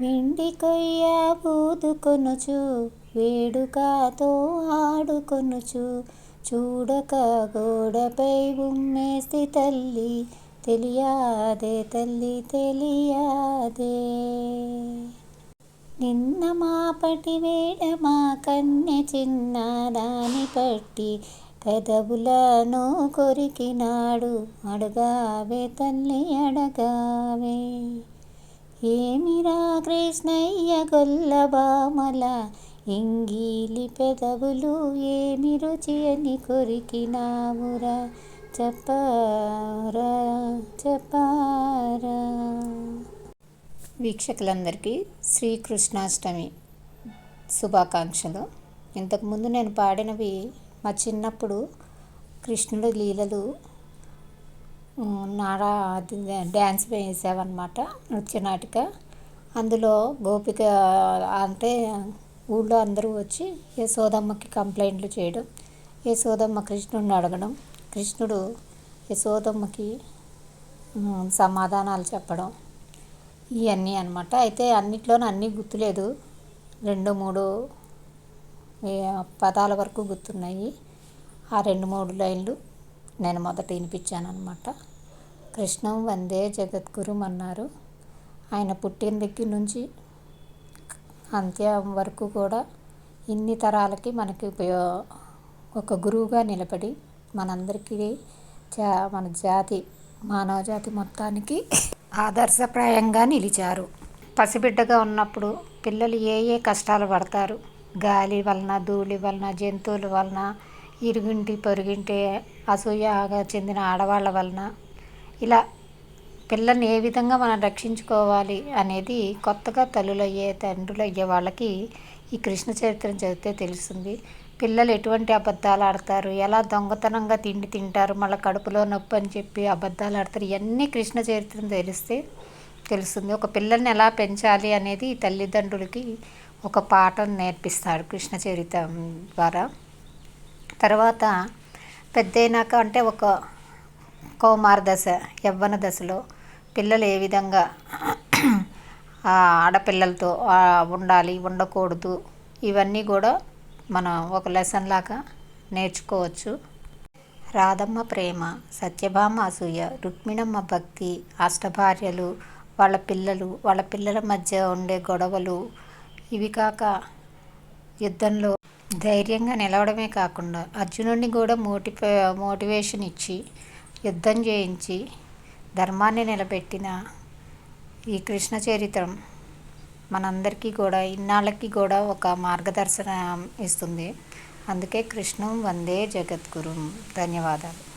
వెండి కొయ్య బూదుకొనుచు వేడుకతో ఆడుకొనుచు చూడక గోడపై ఉమ్మేసి తల్లి తెలియాదే తల్లి తెలియాదే. నిన్న మాపటి వేడ మా కన్నె చిన్న దాని పట్టి పెదవులను కొరికినాడు అడగావే తల్లి అడగావే. ఏమిరా కృష్ణయ్య గొల్లబామల ఇంగీలి పెదవులు ఏమి రుచి అని కొరికినావురా? చెప్పారా? చెప్పారా? వీక్షకులందరికీ శ్రీకృష్ణాష్టమి శుభాకాంక్షలు. ఇంతకుముందు నేను పాడినవి మా చిన్నప్పుడు కృష్ణుడి లీలలు నాడా అది డ్యాన్స్ వేసామన్నమాట నృత్యనాటిక. అందులో గోపిక అంటే ఊళ్ళో అందరూ వచ్చి యశోదమ్మకి కంప్లైంట్లు చేయడం యశోదమ్మ కృష్ణుడిని అడగడం కృష్ణుడు యశోదమ్మకి సమాధానాలు చెప్పడం ఇవన్నీ అనమాట అయితే అన్నిట్లోనూ అన్నీ గుర్తులేదు. రెండు మూడు పదాల వరకు గుర్తున్నాయి. ఆ రెండు మూడు లైన్లు నేను మొదట వినిపించాను అనమాట కృష్ణం వందే జగద్గురు అన్నారు ఆయన పుట్టిన దగ్గర నుంచి అంత్యం వరకు కూడా ఇన్ని తరాలకి మనకి ఉపయో ఒక గురువుగా నిలబడి మనందరికీ జా మన జాతి మానవజాతి మొత్తానికి ఆదర్శప్రాయంగా నిలిచారు. పసిబిడ్డగా ఉన్నప్పుడు పిల్లలు ఏ ఏ కష్టాలు పడతారు? గాలి వలన ధూళి వలన జంతువుల వలన ఇరుగింటి పొరుగింటి అసూయగా చెందిన ఆడవాళ్ళ వలన ఇలా పిల్లల్ని ఏ విధంగా మనం రక్షించుకోవాలి అనేది కొత్తగా తల్లులయ్యే తండ్రులయ్యే వాళ్ళకి ఈ కృష్ణ చరిత్రను చదివితే తెలుస్తుంది. పిల్లలు ఎటువంటి అబద్ధాలు ఆడతారు? ఎలా దొంగతనంగా తిండి తింటారు? మళ్ళీ కడుపులో నొప్పి అని చెప్పి అబద్ధాలు ఆడతారు? ఇవన్నీ కృష్ణ చరిత్రను తెలిస్తే తెలుస్తుంది. ఒక పిల్లల్ని ఎలా పెంచాలి అనేది తల్లిదండ్రులకి ఒక పాఠం నేర్పిస్తాడు కృష్ణ చరిత్ర ద్వారా. తర్వాత పెద్దయినాక అంటే ఒక కౌమార దశ యవ్వన దశలో పిల్లలు ఏ విధంగా ఆడపిల్లలతో ఉండాలి ఉండకూడదు ఇవన్నీ కూడా మనం ఒక లెసన్ లాగా నేర్చుకోవచ్చు. రాధమ్మ ప్రేమ సత్యభామ అసూయ రుక్మిణమ్మ భక్తి అష్టభార్యలు వాళ్ళ పిల్లలు వాళ్ళ పిల్లల మధ్య ఉండే గొడవలు ఇవి కాక యుద్ధంలో ధైర్యంగా నిలవడమే కాకుండా అర్జునుడిని కూడా మోటివే మోటివేషన్ ఇచ్చి యుద్ధం చేయించి ధర్మాన్ని నిలబెట్టిన ఈ కృష్ణ చరిత్రం మనందరికీ కూడా ఇన్నాళ్ళకి కూడా ఒక మార్గదర్శనం ఇస్తుంది. అందుకే కృష్ణం వందే జగద్గురు. ధన్యవాదాలు.